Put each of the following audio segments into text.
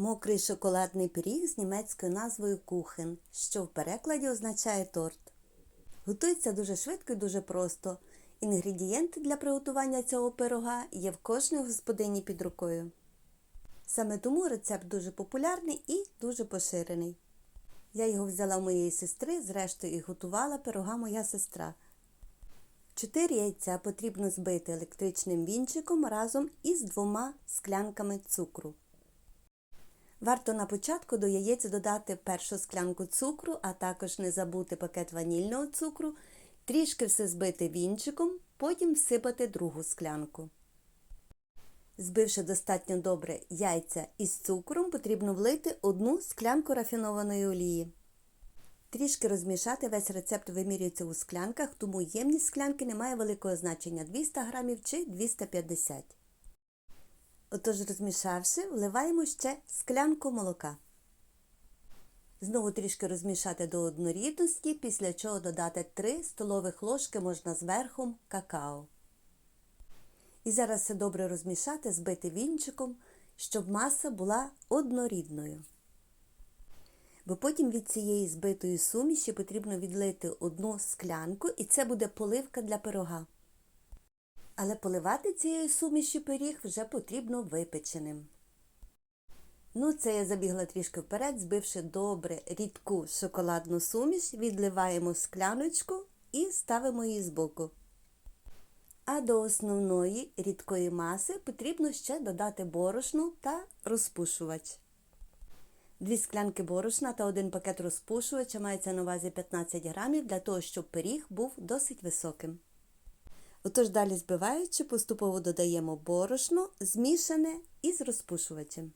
Мокрий шоколадний пиріг з німецькою назвою кухен, що в перекладі означає торт. Готується дуже швидко і дуже просто. Інгредієнти для приготування цього пирога є в кожній господині під рукою. Саме тому рецепт дуже популярний і дуже поширений. Я його взяла у моєї сестри, зрештою і готувала пирога моя сестра. Чотири яйця потрібно збити електричним вінчиком разом із двома склянками цукру. Варто на початку до яєць додати першу склянку цукру, а також не забути пакет ванільного цукру, трішки все збити вінчиком, потім всипати другу склянку. Збивши достатньо добре яйця із цукром, потрібно влити одну склянку рафінованої олії. Трішки розмішати весь рецепт вимірюється у склянках, тому ємність склянки не має великого значення 200 г чи 250 Отож, розмішавши, вливаємо ще склянку молока. Знову трішки розмішати до однорідності, після чого додати 3 столових ложки можна зверху какао. І зараз все добре розмішати, збити вінчиком, щоб маса була однорідною. Бо потім від цієї збитої суміші потрібно відлити одну склянку, і це буде поливка для пирога. Але поливати цією суміші пиріг вже потрібно випеченим. Ну, це я забігла трішки вперед, збивши добре рідку шоколадну суміш, відливаємо скляночку і ставимо її збоку. А до основної рідкої маси потрібно ще додати борошно та розпушувач. Дві склянки борошна та один пакет розпушувача мається на увазі 15 грамів для того, щоб пиріг був досить високим. Отож, далі збиваючи, поступово додаємо борошно, змішане із розпушувачем.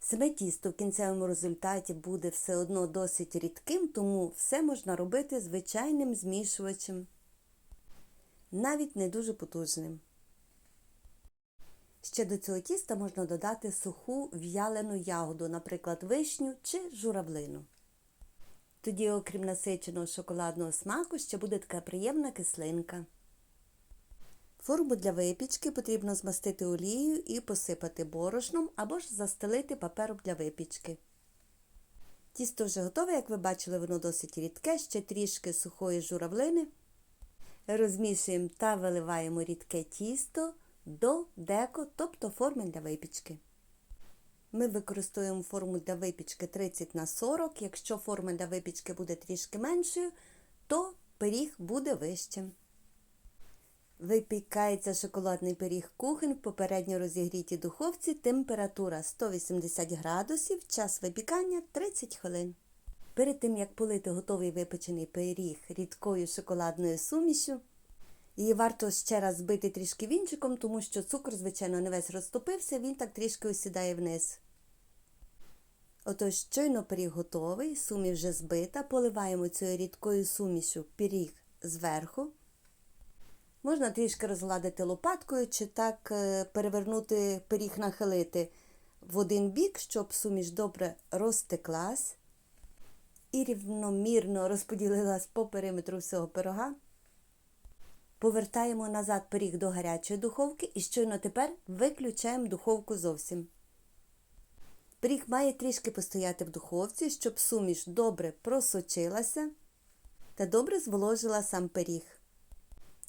Саме тісто в кінцевому результаті буде все одно досить рідким, тому все можна робити звичайним змішувачем, навіть не дуже потужним. Ще до цього тіста можна додати суху в'ялену ягоду, наприклад, вишню чи журавлину. Тоді, окрім насиченого шоколадного смаку, ще буде така приємна кислинка. Форму для випічки потрібно змастити олією і посипати борошном або ж застелити папером для випічки. Тісто вже готове, як ви бачили, воно досить рідке, ще трішки сухої журавлини. Розмішуємо та виливаємо рідке тісто до деко, тобто форми для випічки. Ми використовуємо форму для випічки 30 на 40. Якщо форма для випічки буде трішки меншою, то пиріг буде вищим. Випікається шоколадний пиріг кухень в попередньо розігрітій духовці, температура 180 градусів, час випікання 30 хвилин. Перед тим, як полити готовий випечений пиріг рідкою шоколадною сумішю, Її варто ще раз збити трішки вінчиком, тому що цукор, звичайно, не весь розтопився, він так трішки осідає вниз. Отож, щойно пиріг готовий, суміш вже збита, поливаємо цією рідкою сумішю пиріг зверху. Можна трішки розгладити лопаткою чи так е, перевернути пиріг, нахилити в один бік, щоб суміш добре розтеклась і рівномірно розподілилась по периметру всього пирога. Повертаємо назад пиріг до гарячої духовки і щойно тепер виключаємо духовку зовсім. Пиріг має трішки постояти в духовці, щоб суміш добре просочилася та добре зволожила сам пиріг.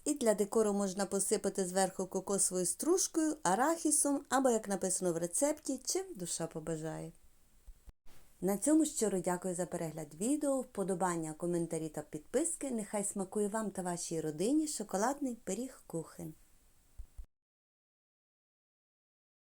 І для декору можна посипати зверху кокосовою стружкою, арахісом або, як написано в рецепті, чим душа побажає. На цьому щиро дякую за перегляд відео, вподобання, коментарі та підписки. Нехай смакує вам та вашій родині шоколадний пиріг кухень.